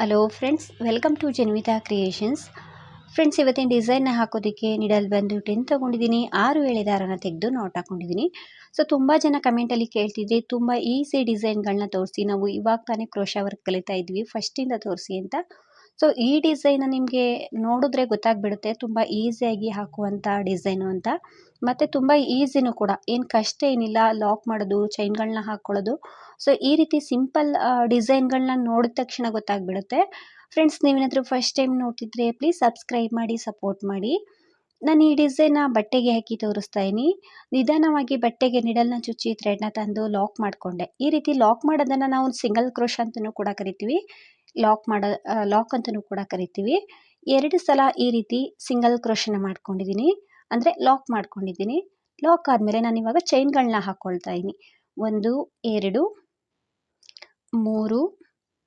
Hello friends welcome to Janvitha creations friends ಇವತ್ತಿನ ಡಿಸೈನ್ನ ಹಾಕೋದಕ್ಕೆ ನಿಡಲ್ ಬಂದು ಟೆನ್ ತೊಗೊಂಡಿದ್ದೀನಿ. ಆರು ಎಳೆ ದಾರನ ತೆಗೆದು ನೋಟ್ ಹಾಕೊಂಡಿದ್ದೀನಿ. ಸೊ ತುಂಬ ಜನ ಕಮೆಂಟಲ್ಲಿ ಕೇಳ್ತಿದ್ರಿ ತುಂಬ ಈಸಿ ಡಿಸೈನ್ಗಳನ್ನ ತೋರಿಸಿ. ನಾವು ಇವಾಗ ತಾನೇ ಕ್ರೋಶ ವರ್ಕ್ ಕಲಿತಾ ಇದ್ವಿ. ಫಸ್ಟಿಂದ ತೋರಿಸಿ ಅಂತ ಸೊ ಈ ಡಿಸೈನ್ ನಿಮಗೆ ನೋಡಿದ್ರೆ ಗೊತ್ತಾಗ್ಬಿಡುತ್ತೆ. ತುಂಬ ಈಸಿಯಾಗಿ ಹಾಕುವಂಥ ಡಿಸೈನು ಅಂತ. ಮತ್ತು ತುಂಬ ಈಸಿನೂ ಕೂಡ. ಏನು ಕಷ್ಟ ಏನಿಲ್ಲ. ಲಾಕ್ ಮಾಡೋದು ಚೈನ್ಗಳನ್ನ ಹಾಕ್ಕೊಳ್ಳೋದು ಸೊ ಈ ರೀತಿ ಸಿಂಪಲ್ ಡಿಸೈನ್ಗಳನ್ನ ನೋಡಿದ ತಕ್ಷಣ ಗೊತ್ತಾಗ್ಬಿಡುತ್ತೆ. ಫ್ರೆಂಡ್ಸ್ ನೀವೇನಾದರೂ ಫಸ್ಟ್ ಟೈಮ್ ನೋಡ್ತಿದ್ರೆ ಪ್ಲೀಸ್ ಸಬ್ಸ್ಕ್ರೈಬ್ ಮಾಡಿ ಸಪೋರ್ಟ್ ಮಾಡಿ. ನಾನು ಈ ಡಿಸೈನ್ನ ಬಟ್ಟೆಗೆ ಹಾಕಿ ತೋರಿಸ್ತಾ ಇದ್ದೀನಿ ನಿಧಾನವಾಗಿ ಬಟ್ಟೆಗೆ ನಿಡಲ್ನ ಚುಚ್ಚಿ ಥ್ರೆಡ್ನ ತಂದು ಲಾಕ್ ಮಾಡಿಕೊಂಡೆ. ಈ ರೀತಿ ಲಾಕ್ ಮಾಡೋದನ್ನು ನಾವು ಸಿಂಗಲ್ ಕ್ರೋಶ್ ಅಂತಲೂ ಕೂಡ ಕರಿತೀವಿ. ಲಾಕ್ ಮಾಡೋ ಲಾಕ್ ಅಂತಲೂ ಕೂಡ ಕರಿತೀವಿ. ಎರಡು ಸಲ ಈ ರೀತಿ ಸಿಂಗಲ್ ಕ್ರೋಶನ ಮಾಡ್ಕೊಂಡಿದ್ದೀನಿ ಅಂದರೆ ಲಾಕ್ ಮಾಡ್ಕೊಂಡಿದ್ದೀನಿ ಲಾಕ್ ಆದಮೇಲೆ ನಾನು ಇವಾಗ ಚೈನ್ಗಳನ್ನ ಹಾಕ್ಕೊಳ್ತಾ ಇದ್ದೀನಿ. ಒಂದು, ಎರಡು, ಮೂರು,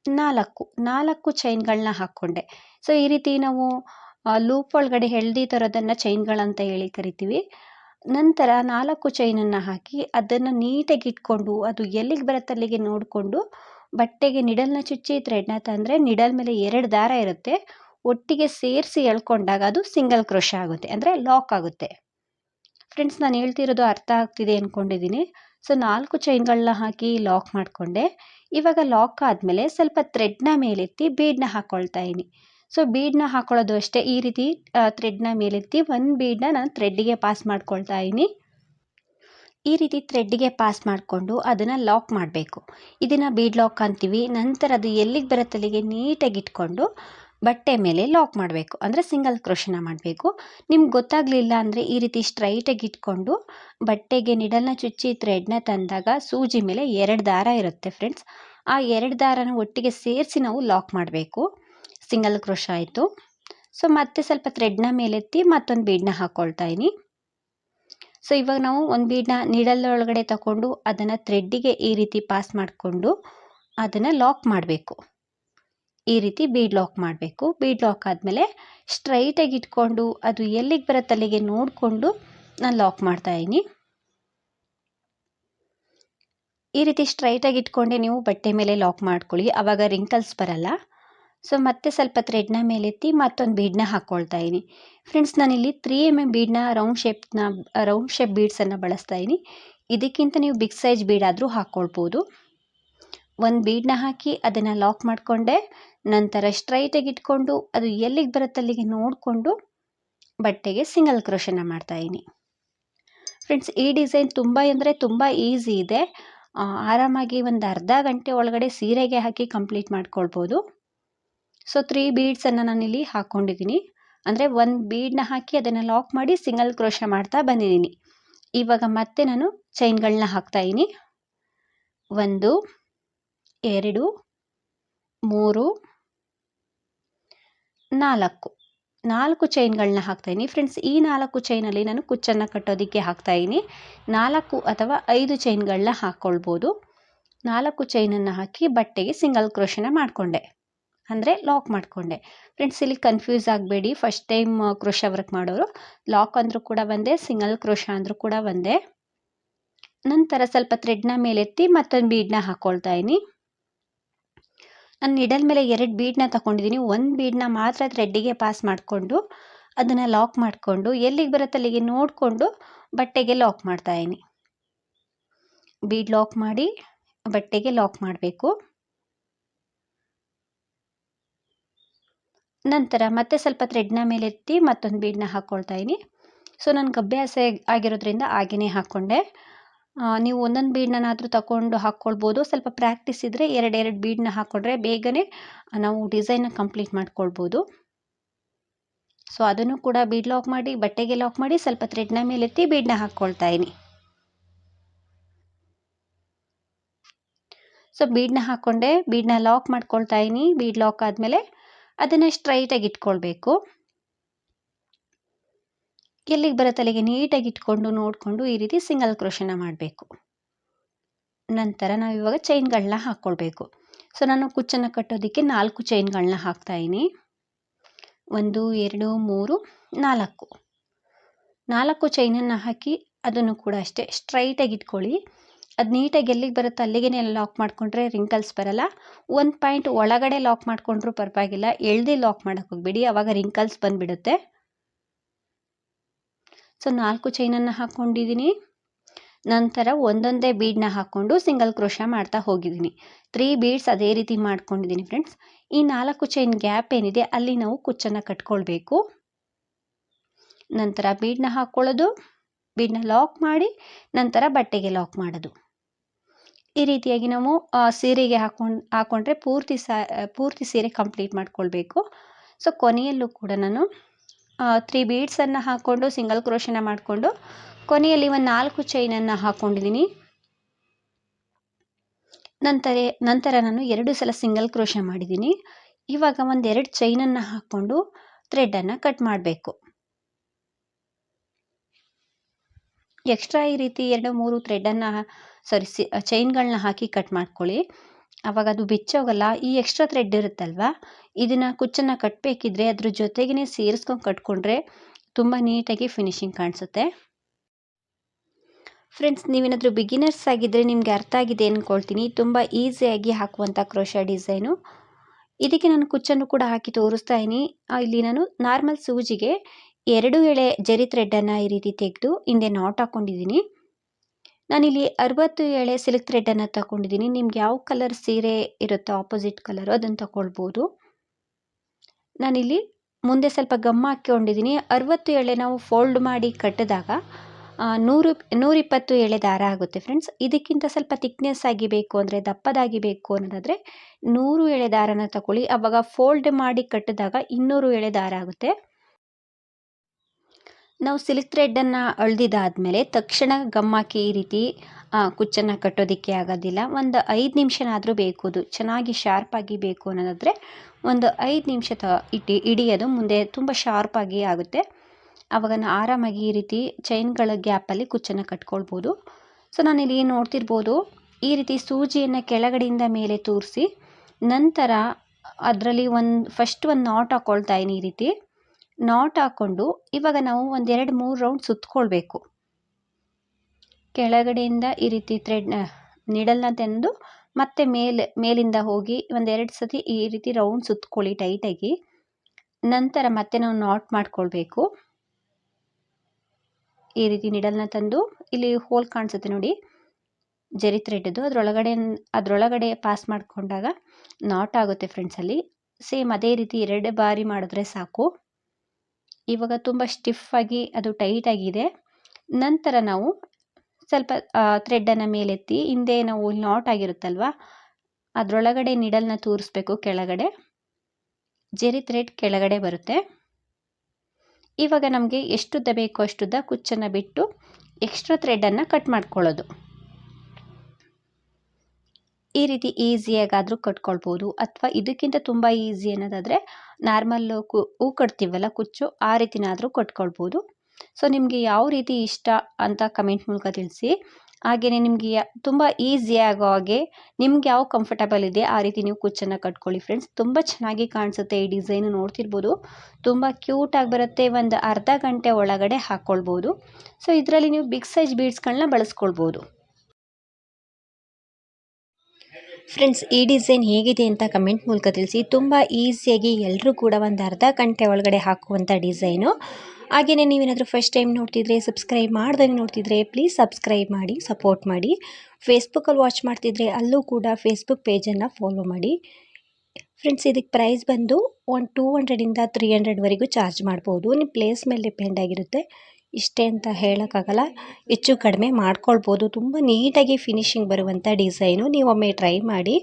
ನಾಲ್ಕು. ನಾಲ್ಕು ಚೈನ್ಗಳನ್ನ ಹಾಕ್ಕೊಂಡೆ. ಸೊ ಈ ರೀತಿ ನಾವು ಲೂಪ್ ಒಳಗಡೆ ಹೆಳ್ದಿ ಥರದನ್ನು ಚೈನ್ಗಳಂತ ಹೇಳಿ ಕರಿತೀವಿ. ನಂತರ ನಾಲ್ಕು ಚೈನನ್ನು ಹಾಕಿ ಅದನ್ನು ನೀಟಾಗಿ ಇಟ್ಕೊಂಡು ಅದು ಎಲ್ಲಿಗೆ ಬರುತ್ತೆ ಅಲ್ಲಿಗೆ ನೋಡಿಕೊಂಡು ಬಟ್ಟೆಗೆ ನಿಡಲ್ನ ಚುಚ್ಚಿ ಥ್ರೆಡ್ನ ತಂದರೆ ನಿಡಲ್ ಮೇಲೆ ಎರಡು ದಾರ ಇರುತ್ತೆ. ಒಟ್ಟಿಗೆ ಸೇರಿಸಿ ಎಳ್ಕೊಂಡಾಗ ಅದು ಸಿಂಗಲ್ ಕ್ರೋಶ ಆಗುತ್ತೆ, ಅಂದರೆ ಲಾಕ್ ಆಗುತ್ತೆ. ಫ್ರೆಂಡ್ಸ್ ನಾನು ಹೇಳ್ತಿರೋದು ಅರ್ಥ ಆಗ್ತಿದೆ ಅಂದ್ಕೊಂಡಿದ್ದೀನಿ ಸೊ ನಾಲ್ಕು ಚೈನ್ಗಳನ್ನ ಹಾಕಿ ಲಾಕ್ ಮಾಡಿಕೊಂಡೆ. ಇವಾಗ ಲಾಕ್ ಆದಮೇಲೆ ಸ್ವಲ್ಪ ಥ್ರೆಡ್ನ ಮೇಲೆತ್ತಿ ಬೀಡನ್ನ ಹಾಕ್ಕೊಳ್ತಾ ಇದ್ದೀನಿ ಸೊ ಬೀಡನ್ನ ಹಾಕ್ಕೊಳ್ಳೋದು ಅಷ್ಟೇ. ಈ ರೀತಿ ಥ್ರೆಡ್ನ ಮೇಲೆತ್ತಿ ಒಂದು ಬೀಡನ್ನ ನಾನು ಥ್ರೆಡ್ಡಿಗೆ ಪಾಸ್ ಮಾಡ್ಕೊಳ್ತಾ ಇದ್ದೀನಿ ಈ ರೀತಿ ಥ್ರೆಡ್ಡಿಗೆ ಪಾಸ್ ಮಾಡಿಕೊಂಡು ಅದನ್ನು ಲಾಕ್ ಮಾಡಬೇಕು. ಇದನ್ನು ಬೀಡ್ ಲಾಕ್ ಅಂತೀವಿ. ನಂತರ ಅದು ಎಲ್ಲಿಗೆ ಬರತ್ತಲ್ಲಿಗೆ ನೀಟಾಗಿ ಇಟ್ಕೊಂಡು ಬಟ್ಟೆ ಮೇಲೆ ಲಾಕ್ ಮಾಡಬೇಕು. ಅಂದರೆ ಸಿಂಗಲ್ ಕ್ರೋಶನ ಮಾಡಬೇಕು. ನಿಮ್ಗೆ ಗೊತ್ತಾಗಲಿಲ್ಲ ಅಂದರೆ ಈ ರೀತಿ ಸ್ಟ್ರೈಟಾಗಿ ಇಟ್ಕೊಂಡು ಬಟ್ಟೆಗೆ ನಿಡಲ್ನ ಚುಚ್ಚಿ ಥ್ರೆಡ್ನ ತಂದಾಗ ಸೂಜಿ ಮೇಲೆ ಎರಡು ದಾರ ಇರುತ್ತೆ ಫ್ರೆಂಡ್ಸ್. ಆ ಎರಡು ದಾರನ ಒಟ್ಟಿಗೆ ಸೇರಿಸಿ ನಾವು ಲಾಕ್ ಮಾಡಬೇಕು. ಸಿಂಗಲ್ ಕ್ರೋಶ ಆಯಿತು. ಸೊ ಮತ್ತೆ ಸ್ವಲ್ಪ ಥ್ರೆಡ್ನ ಮೇಲೆತ್ತಿ ಮತ್ತೊಂದು ಬೀಡನ್ನ ಹಾಕ್ಕೊಳ್ತಾ ಇದ್ದೀನಿ ಸೊ ಇವಾಗ ನಾವು ಒಂದು ಬೀಡನ್ನ ನೀಡಲ್ ಒಳಗಡೆ ತಗೊಂಡು ಅದನ್ನು ಥ್ರೆಡ್ಡಿಗೆ ಈ ರೀತಿ ಪಾಸ್ ಮಾಡಿಕೊಂಡು ಅದನ್ನು ಲಾಕ್ ಮಾಡಬೇಕು. ಈ ರೀತಿ ಬೀಡ್ ಲಾಕ್ ಮಾಡಬೇಕು. ಬೀಡ್ ಲಾಕ್ ಆದಮೇಲೆ ಸ್ಟ್ರೈಟಾಗಿ ಇಟ್ಕೊಂಡು ಅದು ಎಲ್ಲಿಗೆ ಬರುತ್ತೆ ಅಲ್ಲಿಗೆ ನೋಡಿಕೊಂಡು ನಾನು ಲಾಕ್ ಮಾಡ್ತಾಯಿದ್ದೀನಿ ಈ ರೀತಿ ಸ್ಟ್ರೈಟಾಗಿ ಇಟ್ಕೊಂಡೆ ನೀವು ಬಟ್ಟೆ ಮೇಲೆ ಲಾಕ್ ಮಾಡ್ಕೊಳ್ಳಿ. ಆವಾಗ ರಿಂಕಲ್ಸ್ ಬರಲ್ಲ. ಸೊ ಮತ್ತೆ ಸ್ವಲ್ಪ ಥ್ರೆಡ್ನ ಮೇಲೆತ್ತಿ ಮತ್ತೊಂದು ಬೀಡ್ನ ಹಾಕ್ಕೊಳ್ತಾ ಇದ್ದೀನಿ. ಫ್ರೆಂಡ್ಸ್ ನಾನಿಲ್ಲಿ ತ್ರೀ ಎಂ ಎಂ ಬೀಡ್ನ ರೌಂಡ್ ಶೇಪ್ನ ರೌಂಡ್ ಶೇಪ್ ಬೀಡ್ಸನ್ನು ಬಳಸ್ತಾ ಇದ್ದೀನಿ. ಇದಕ್ಕಿಂತ ನೀವು ಬಿಗ್ ಸೈಜ್ ಬೀಡಾದರೂ ಹಾಕ್ಕೊಳ್ಬೋದು ಒಂದು ಬೀಡ್ನ ಹಾಕಿ ಅದನ್ನು ಲಾಕ್ ಮಾಡಿಕೊಂಡೆ. ನಂತರ ಸ್ಟ್ರೈಟಾಗಿ ಇಟ್ಕೊಂಡು ಅದು ಎಲ್ಲಿಗೆ ಬರುತ್ತಲ್ಲಿಗೆ ನೋಡಿಕೊಂಡು ಬಟ್ಟೆಗೆ ಸಿಂಗಲ್ ಕ್ರೋಶನ ಮಾಡ್ತಾಯಿದ್ದೀನಿ ಫ್ರೆಂಡ್ಸ್ ಈ ಡಿಸೈನ್ ತುಂಬ ಅಂದರೆ ತುಂಬ ಈಸಿ ಇದೆ. ಆರಾಮಾಗಿ ಒಂದು ಅರ್ಧ ಗಂಟೆ ಒಳಗಡೆ ಸೀರೆಗೆ ಹಾಕಿ ಕಂಪ್ಲೀಟ್ ಮಾಡ್ಕೊಳ್ಬೋದು. ಸೊ ತ್ರೀ ಬೀಡ್ಸನ್ನು ನಾನಿಲ್ಲಿ ಹಾಕ್ಕೊಂಡಿದ್ದೀನಿ ಅಂದರೆ ಒಂದು ಬೀಡನ್ನ ಹಾಕಿ ಅದನ್ನು ಲಾಕ್ ಮಾಡಿ ಸಿಂಗಲ್ ಕ್ರೋಶ ಮಾಡ್ತಾ ಬಂದಿದ್ದೀನಿ ಇವಾಗ ಮತ್ತೆ ನಾನು ಚೈನ್ಗಳನ್ನ ಹಾಕ್ತಾಯಿದ್ದೀನಿ ಒಂದು, ಎರಡು, ಮೂರು, ನಾಲ್ಕು. ನಾಲ್ಕು ಚೈನ್ಗಳನ್ನ ಹಾಕ್ತಾಯಿದ್ದೀನಿ ಫ್ರೆಂಡ್ಸ್ ಈ ನಾಲ್ಕು ಚೈನಲ್ಲಿ ನಾನು ಕುಚ್ಚನ್ನು ಕಟ್ಟೋದಕ್ಕೆ ಹಾಕ್ತಾಯಿದ್ದೀನಿ ನಾಲ್ಕು ಅಥವಾ ಐದು ಚೈನ್ಗಳನ್ನ ಹಾಕ್ಕೊಳ್ಬೋದು ನಾಲ್ಕು ಚೈನನ್ನು ಹಾಕಿ ಬಟ್ಟೆಗೆ ಸಿಂಗಲ್ ಕ್ರೋಶನ ಮಾಡಿಕೊಂಡೆ. ಅಂದರೆ ಲಾಕ್ ಮಾಡಿಕೊಂಡೆ. ಫ್ರೆಂಡ್ಸ್ ಇಲ್ಲಿ ಕನ್ಫ್ಯೂಸ್ ಆಗಬೇಡಿ. ಫಸ್ಟ್ ಟೈಮ್ ಕ್ರೋಶ ವರ್ಕ್ ಮಾಡೋರು. ಲಾಕ್ ಅಂದರೂ ಕೂಡ ಒಂದೇ ಸಿಂಗಲ್ ಕ್ರೋಶ ಅಂದರೂ ಕೂಡ ಒಂದೇ. ನಂತರ ಸ್ವಲ್ಪ ಥ್ರೆಡ್ನ ಮೇಲೆತ್ತಿ ಮತ್ತೊಂದು ಬೀಡನ್ನ ಹಾಕ್ಕೊಳ್ತಾ ಇದ್ದೀನಿ. ನಾನು ನಿಡಲ್ ಮೇಲೆ ಎರಡು ಬೀಡನ್ನ ತಗೊಂಡಿದ್ದೀನಿ ಒಂದು ಬೀಡನ್ನ ಮಾತ್ರ ಥ್ರೆಡ್ಡಿಗೆ ಪಾಸ್ ಮಾಡಿಕೊಂಡು ಅದನ್ನು ಲಾಕ್ ಮಾಡಿಕೊಂಡು ಎಲ್ಲಿಗೆ ಬರುತ್ತೆ ಅಲ್ಲಿಗೆ ನೋಡಿಕೊಂಡು ಬಟ್ಟೆಗೆ ಲಾಕ್ ಮಾಡ್ತಾಯಿನಿ ಬೀಡ್ ಲಾಕ್ ಮಾಡಿ ಬಟ್ಟೆಗೆ ಲಾಕ್ ಮಾಡಬೇಕು. ನಂತರ ಮತ್ತೆ ಸ್ವಲ್ಪ ಥ್ರೆಡ್ನ ಮೇಲೆ ಎತ್ತಿ ಮತ್ತೊಂದು ಬೀಡನ್ನ ಹಾಕ್ಕೊಳ್ತಾ ಇದ್ದೀನಿ ಸೊ ನನಗೆ ಅಭ್ಯಾಸ ಆಗಿರೋದ್ರಿಂದ ಹಾಗೆಯೇ ಹಾಕ್ಕೊಂಡೆ ನೀವು ಒಂದೊಂದು ಬೀಡನ್ನಾದರೂ ತಗೊಂಡು ಹಾಕ್ಕೊಳ್ಬೋದು ಸ್ವಲ್ಪ ಪ್ರಾಕ್ಟೀಸ್ ಇದ್ದರೆ ಎರಡೆರಡು ಬೀಡನ್ನ ಹಾಕ್ಕೊಂಡ್ರೆ ಬೇಗನೆ ನಾವು ಡಿಸೈನ್ನ ಕಂಪ್ಲೀಟ್ ಮಾಡ್ಕೊಳ್ಬೋದು. ಸೊ ಅದನ್ನು ಕೂಡ ಬೀಡ್ ಲಾಕ್ ಮಾಡಿ, ಬಟ್ಟೆಗೆ ಲಾಕ್ ಮಾಡಿ ಸ್ವಲ್ಪ ಥ್ರೆಡ್ನ ಮೇಲೆ ಎತ್ತಿ ಬೀಡನ್ನ ಹಾಕ್ಕೊಳ್ತಾ ಇದ್ದೀನಿ ಸೊ ಬೀಡನ್ನ ಹಾಕ್ಕೊಂಡೆ ಬೀಡನ್ನ ಲಾಕ್ ಮಾಡ್ಕೊಳ್ತಾ ಇದ್ದೀನಿ ಬೀಡ್ ಲಾಕ್ ಆದಮೇಲೆ ಅದನ್ನು ಸ್ಟ್ರೈಟಾಗಿ ಇಟ್ಕೊಳ್ಬೇಕು. ಎಲ್ಲಿಗೆ ಬರೋ ತಲೆಗೆ ನೀಟಾಗಿ ಇಟ್ಕೊಂಡು ನೋಡಿಕೊಂಡು ಈ ರೀತಿ ಸಿಂಗಲ್ ಕ್ರೋಶನ ಮಾಡಬೇಕು. ನಂತರ ನಾವು ಇವಾಗ ಚೈನ್ಗಳನ್ನ ಹಾಕ್ಕೊಳ್ಬೇಕು ಸೊ ನಾನು ಕುಚ್ಚನ್ನು ಕಟ್ಟೋದಕ್ಕೆ ನಾಲ್ಕು ಚೈನ್ಗಳನ್ನ ಹಾಕ್ತಾಯಿನಿ ಒಂದು, ಎರಡು, ಮೂರು, ನಾಲ್ಕು. ನಾಲ್ಕು ಚೈನನ್ನು ಹಾಕಿ ಅದನ್ನು ಕೂಡ ಅಷ್ಟೇ ಸ್ಟ್ರೈಟಾಗಿ ಇಟ್ಕೊಳ್ಳಿ. ಅದು ನೀಟಾಗಿ ಎಲ್ಲಿಗೆ ಬರುತ್ತೋ ಅಲ್ಲಿಗೇ ಲಾಕ್ ಮಾಡಿಕೊಂಡ್ರೆ ರಿಂಕಲ್ಸ್ ಬರಲ್ಲ. ಒಂದು ಪಾಯಿಂಟ್ ಒಳಗಡೆ ಲಾಕ್ ಮಾಡಿಕೊಂಡ್ರೂ ಪರವಾಗಿಲ್ಲ. ಎಳ್ದು ಲಾಕ್ ಮಾಡೋಕ್ಕೆ ಹೋಗ್ಬಿಡಿ. ಆವಾಗ ರಿಂಕಲ್ಸ್ ಬಂದುಬಿಡುತ್ತೆ. ಸೊ ನಾಲ್ಕು ಚೈನನ್ನು ಹಾಕ್ಕೊಂಡಿದ್ದೀನಿ ನಂತರ ಒಂದೊಂದೇ ಬೀಡನ್ನ ಹಾಕ್ಕೊಂಡು ಸಿಂಗಲ್ ಕ್ರೋಶ ಮಾಡ್ತಾ ಹೋಗಿದ್ದೀನಿ ತ್ರೀ ಬೀಡ್ಸ್ ಅದೇ ರೀತಿ ಮಾಡ್ಕೊಂಡಿದ್ದೀನಿ ಫ್ರೆಂಡ್ಸ್ ಈ ನಾಲ್ಕು ಚೈನ್ ಗ್ಯಾಪ್ ಏನಿದೆ ಅಲ್ಲಿ ನಾವು ಕುಚ್ಚನ್ನು ಕಟ್ಕೊಳ್ಬೇಕು. ನಂತರ ಬೀಡನ್ನ ಹಾಕ್ಕೊಳ್ಳೋದು ಬೀಡನ್ನ ಲಾಕ್ ಮಾಡಿ, ನಂತರ ಬಟ್ಟೆಗೆ ಲಾಕ್ ಮಾಡೋದು. ಈ ರೀತಿಯಾಗಿ ನಾವು ಸೀರೆಗೆ ಹಾಕೊಂಡು, ಹಾಕೊಂಡ್ರೆ ಪೂರ್ತಿ ಸಾ, ಪೂರ್ತಿ ಸೀರೆ ಕಂಪ್ಲೀಟ್ ಮಾಡ್ಕೊಳ್ಬೇಕು. ಸೊ, ಕೊನೆಯಲ್ಲೂ ಕೂಡ ನಾನು ತ್ರೀ ಬೀಡ್ಸನ್ನು ಹಾಕ್ಕೊಂಡು ಸಿಂಗಲ್ ಕ್ರೋಶನ ಮಾಡಿಕೊಂಡು ಕೊನೆಯಲ್ಲಿ ಒಂದು ನಾಲ್ಕು ಚೈನನ್ನು ಹಾಕ್ಕೊಂಡಿದ್ದೀನಿ ನಂತರ ನಂತರ ನಾನು ಎರಡು ಸಲ ಸಿಂಗಲ್ ಕ್ರೋಶ ಮಾಡಿದ್ದೀನಿ ಇವಾಗ ಒಂದೆರಡು ಚೈನನ್ನು ಹಾಕ್ಕೊಂಡು ಥ್ರೆಡ್ಡನ್ನು ಕಟ್ ಮಾಡಬೇಕು. ಎಕ್ಸ್ಟ್ರಾ ಈ ರೀತಿ ಎರಡು ಮೂರು ಥ್ರೆಡನ್ನು ಸಾರಿ ಚೈನ್ಗಳನ್ನ ಹಾಕಿ ಕಟ್ ಮಾಡ್ಕೊಳ್ಳಿ. ಅವಾಗ ಅದು ಬಿಚ್ಚೋಗಲ್ಲ. ಈ ಎಕ್ಸ್ಟ್ರಾ ಥ್ರೆಡ್ ಇರುತ್ತಲ್ವಾ? ಇದನ್ನು ಕುಚ್ಚನ್ನು ಕಟ್ಟಬೇಕಿದ್ರೆ ಅದ್ರ ಜೊತೆಗೇ ಸೇರಿಸ್ಕೊಂಡು ಕಟ್ಕೊಂಡ್ರೆ ತುಂಬ ನೀಟಾಗಿ ಫಿನಿಶಿಂಗ್ ಕಾಣಿಸುತ್ತೆ. ಫ್ರೆಂಡ್ಸ್ ನೀವೇನಾದರೂ ಬಿಗಿನರ್ಸ್ ಆಗಿದ್ದರೆ ನಿಮಗೆ ಅರ್ಥ ಆಗಿದೆ ಅಂದ್ಕೊಳ್ತೀನಿ ತುಂಬ ಈಸಿಯಾಗಿ ಹಾಕುವಂಥ ಕ್ರೋಶ ಡಿಸೈನು ಇದಕ್ಕೆ ನಾನು ಕುಚ್ಚನ್ನು ಕೂಡ ಹಾಕಿ ತೋರಿಸ್ತಾ ಇದ್ದೀನಿ. ಇಲ್ಲಿ ನಾನು ನಾರ್ಮಲ್ ಸೂಜಿಗೆ ಎರಡು ಎಳೆ ಜರಿ ಥ್ರೆಡ್ಡನ್ನು ಈ ರೀತಿ ತೆಗೆದು ಹಿಂದೆ ನಾಟ್ ಹಾಕ್ಕೊಂಡಿದ್ದೀನಿ ನಾನಿಲ್ಲಿ ಅರವತ್ತು ಎಳೆ ಸಿಲ್ಕ್ ಥ್ರೆಡ್ಡನ್ನು ತಗೊಂಡಿದ್ದೀನಿ ನಿಮ್ಗೆ ಯಾವ ಕಲರ್ ಸೀರೆ ಇರುತ್ತೋ ಆಪೋಸಿಟ್ ಕಲರು ಅದನ್ನು ತಗೊಳ್ಬೋದು ನಾನಿಲ್ಲಿ ಮುಂದೆ ಸ್ವಲ್ಪ ಗಮ್ಮ ಹಾಕ್ಕೊಂಡಿದ್ದೀನಿ. ಅರವತ್ತು ಎಳೆ ನಾವು ಫೋಲ್ಡ್ ಮಾಡಿ ಕಟ್ಟಿದಾಗ ನೂರು, ನೂರಿಪ್ಪತ್ತು ಎಳೆ ದಾರ ಆಗುತ್ತೆ ಫ್ರೆಂಡ್ಸ್ ಇದಕ್ಕಿಂತ ಸ್ವಲ್ಪ ತಿಕ್ನೆಸ್ ಆಗಿ ಬೇಕು ಅಂದರೆ ದಪ್ಪದಾಗಿ ಬೇಕು ಅನ್ನೋದಾದರೆ ನೂರು ಎಳೆ ದಾರನ ತಗೊಳ್ಳಿ ಆವಾಗ ಫೋಲ್ಡ್ ಮಾಡಿ ಕಟ್ಟಿದಾಗ ಇನ್ನೂರು ಎಳೆ ದಾರ ಆಗುತ್ತೆ. ನಾವು ಸಿಲ್ಕ್ ಥ್ರೆಡ್ಡನ್ನು ಅಳ್ದಿದ್ದಾದಮೇಲೆ ತಕ್ಷಣ ಗಮ್ಮಾಕಿ ಈ ರೀತಿ ಕುಚ್ಚನ್ನು ಕಟ್ಟೋದಕ್ಕೆ ಆಗೋದಿಲ್ಲ. ಒಂದು ಐದು ನಿಮಿಷನಾದರೂ ಬೇಕು ಅದು. ಚೆನ್ನಾಗಿ ಶಾರ್ಪಾಗಿ ಬೇಕು ಅನ್ನೋದಾದರೆ ಒಂದು ಐದು ನಿಮಿಷ ತ ಇಟ್ಟು ಹಿಡಿಯೋದು ಮುಂದೆ ತುಂಬ ಶಾರ್ಪಾಗಿ ಆಗುತ್ತೆ. ಆವಾಗ ಆರಾಮಾಗಿ ಈ ರೀತಿ ಚೈನ್ಗಳ ಗ್ಯಾಪಲ್ಲಿ ಕುಚ್ಚನ್ನು ಕಟ್ಕೊಳ್ಬೋದು. ಸೊ, ನಾನಿಲ್ಲಿ ನೋಡ್ತಿರ್ಬೋದು, ಈ ರೀತಿ ಸೂಜಿಯನ್ನು ಕೆಳಗಡೆಯಿಂದ ಮೇಲೆ ತೂರಿಸಿ, ನಂತರ ಅದರಲ್ಲಿ ಒಂದು ಫಸ್ಟ್ ಒಂದು ನಾಟ್ ಹಾಕ್ಕೊಳ್ತಾ ಈ ರೀತಿ. ನಾಟ್ ಹಾಕ್ಕೊಂಡು ಇವಾಗ ನಾವು ಒಂದೆರಡು ಮೂರು ರೌಂಡ್ ಸುತ್ತಕೊಳ್ಬೇಕು ಕೆಳಗಡೆಯಿಂದ ಈ ರೀತಿ ಥ್ರೆಡ್ ನಿಡಲ್ನ ತಂದು ಮತ್ತೆ ಮೇಲೆ, ಮೇಲಿಂದ ಹೋಗಿ ಒಂದೆರಡು ಸತಿ ಈ ರೀತಿ ರೌಂಡ್ ಸುತ್ತಕೊಳ್ಳಿ ಟೈಟಾಗಿ ನಂತರ ಮತ್ತೆ ನಾವು ನಾಟ್ ಮಾಡ್ಕೊಳ್ಬೇಕು. ಈ ರೀತಿ ನಿಡಲ್ನ ತಂದು ಇಲ್ಲಿ ಹೋಲ್ ಕಾಣಿಸುತ್ತೆ ನೋಡಿ. ಜರಿ ಥ್ರೆಡ್ದು ಅದರೊಳಗಡೆ ಅದರೊಳಗಡೆ ಪಾಸ್ ಮಾಡಿಕೊಂಡಾಗ ನಾಟ್ ಆಗುತ್ತೆ ಫ್ರೆಂಡ್ಸಲ್ಲಿ ಸೇಮ್ ಅದೇ ರೀತಿ ಎರಡು ಬಾರಿ ಮಾಡಿದ್ರೆ ಸಾಕು. ಇವಾಗ ತುಂಬ ಆಗಿ ಅದು ಟೈಟ್ ಆಗಿದೆ. ನಂತರ ನಾವು ಸ್ವಲ್ಪ ಥ್ರೆಡ್ಡನ್ನು ಮೇಲೆತ್ತಿ ಹಿಂದೆ ನಾವು ನಾಟ್ ಆಗಿರುತ್ತಲ್ವ, ಅದರೊಳಗಡೆ ನಿಡಲ್ನ ತೂರಿಸ್ಬೇಕು ಕೆಳಗಡೆ. ಜೆರಿ ಥ್ರೆಡ್ ಕೆಳಗಡೆ ಬರುತ್ತೆ. ಇವಾಗ ನಮಗೆ ಎಷ್ಟುದ್ದ ಬೇಕೋ ಅಷ್ಟುದ್ದ ಕುಚ್ಚನ್ನು ಬಿಟ್ಟು ಎಕ್ಸ್ಟ್ರಾ ಥ್ರೆಡನ್ನು ಕಟ್ ಮಾಡ್ಕೊಳ್ಳೋದು. ಈ ರೀತಿ ಈಸಿಯಾಗಾದರೂ ಕಟ್ಕೊಳ್ಬೋದು ಅಥವಾ ಇದಕ್ಕಿಂತ ತುಂಬ ಈಸಿ ಅನ್ನೋದಾದರೆ ನಾರ್ಮಲ್ ಕು, ಹೂ ಕಟ್ತೀವಲ್ಲ, ಕುಚ್ಚು, ಆ ರೀತಿನಾದರೂ ಕಟ್ಕೊಳ್ಬೋದು. ಸೊ ನಿಮಗೆ ಯಾವ ರೀತಿ ಇಷ್ಟ ಅಂತ ಕಮೆಂಟ್ ಮೂಲಕ ತಿಳಿಸಿ. ಹಾಗೆಯೇ ನಿಮಗೆ ತುಂಬ ಈಸಿ ಆಗೋ ಹಾಗೆ ನಿಮ್ಗೆ ಯಾವ ಕಂಫರ್ಟಬಲ್ ಇದೆ ಆ ರೀತಿ ನೀವು ಕುಚ್ಚನ್ನು ಕಟ್ಕೊಳ್ಳಿ ಫ್ರೆಂಡ್ಸ್ ತುಂಬ ಚೆನ್ನಾಗಿ ಕಾಣಿಸುತ್ತೆ ಈ ಡಿಸೈನು ನೋಡ್ತಿರ್ಬೋದು. ತುಂಬ ಕ್ಯೂಟಾಗಿ ಬರುತ್ತೆ, ಒಂದು ಅರ್ಧ ಗಂಟೆ ಒಳಗಡೆ ಹಾಕ್ಕೊಳ್ಬೋದು. ಸೊ ಇದರಲ್ಲಿ ನೀವು ಬಿಗ್ ಸೈಜ್ ಬೀಡ್ಸ್ಗಳನ್ನ ಬಳಸ್ಕೊಳ್ಬೋದು. ಫ್ರೆಂಡ್ಸ್ ಈ ಡಿಸೈನ್ ಹೇಗಿದೆ ಅಂತ ಕಮೆಂಟ್ ಮೂಲಕ ತಿಳಿಸಿ. ತುಂಬ ಈಸಿಯಾಗಿ ಎಲ್ಲರೂ ಕೂಡ ಒಂದು ಅರ್ಧ ಗಂಟೆ ಒಳಗಡೆ ಹಾಕುವಂಥ ಡಿಸೈನು ಹಾಗೆಯೇ ನೀವೇನಾದರೂ ಫಸ್ಟ್ ಟೈಮ್ ನೋಡ್ತಿದ್ರೆ ಸಬ್ಸ್ಕ್ರೈಬ್ ಮಾಡ್ದಂಗೆ ನೋಡ್ತಿದ್ರೆ ಪ್ಲೀಸ್ ಸಬ್ಸ್ಕ್ರೈಬ್ ಮಾಡಿ ಸಪೋರ್ಟ್ ಮಾಡಿ. ಫೇಸ್ಬುಕ್ಕಲ್ಲಿ ವಾಚ್ ಮಾಡ್ತಿದ್ರೆ ಅಲ್ಲೂ ಕೂಡ ಫೇಸ್ಬುಕ್ ಪೇಜನ್ನು ಫಾಲೋ ಮಾಡಿ. ಫ್ರೆಂಡ್ಸ್ ಇದಕ್ಕೆ ಪ್ರೈಸ್ ಬಂದು ಒನ್ ಟೂ ಹಂಡ್ರೆಡಿಂದ ತ್ರೀ ಹಂಡ್ರೆಡ್ವರೆಗೂ ಚಾರ್ಜ್ ಮಾಡ್ಬೋದು. ನಿಮ್ಮ ಪ್ಲೇಸ್ ಮೇಲೆ ಡಿಪೆಂಡ್ ಆಗಿರುತ್ತೆ. ಇಷ್ಟೇ ಅಂತ ಹೇಳೋಕ್ಕಾಗಲ್ಲ. ಹೆಚ್ಚು ಕಡಿಮೆ ಮಾಡ್ಕೊಳ್ಬೋದು. ತುಂಬ ನೀಟಾಗಿ ಫಿನಿಶಿಂಗ್ ಬರುವಂಥ ಡಿಸೈನು ನೀವು ಒಮ್ಮೆ ಟ್ರೈ ಮಾಡಿ.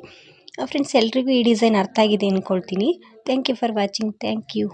ಫ್ರೆಂಡ್ಸ್ ಎಲ್ರಿಗೂ ಈ ಡಿಸೈನ್ ಅರ್ಥ ಆಗಿದೆ ಅಂದ್ಕೊಳ್ತೀನಿ thank you for watching thank you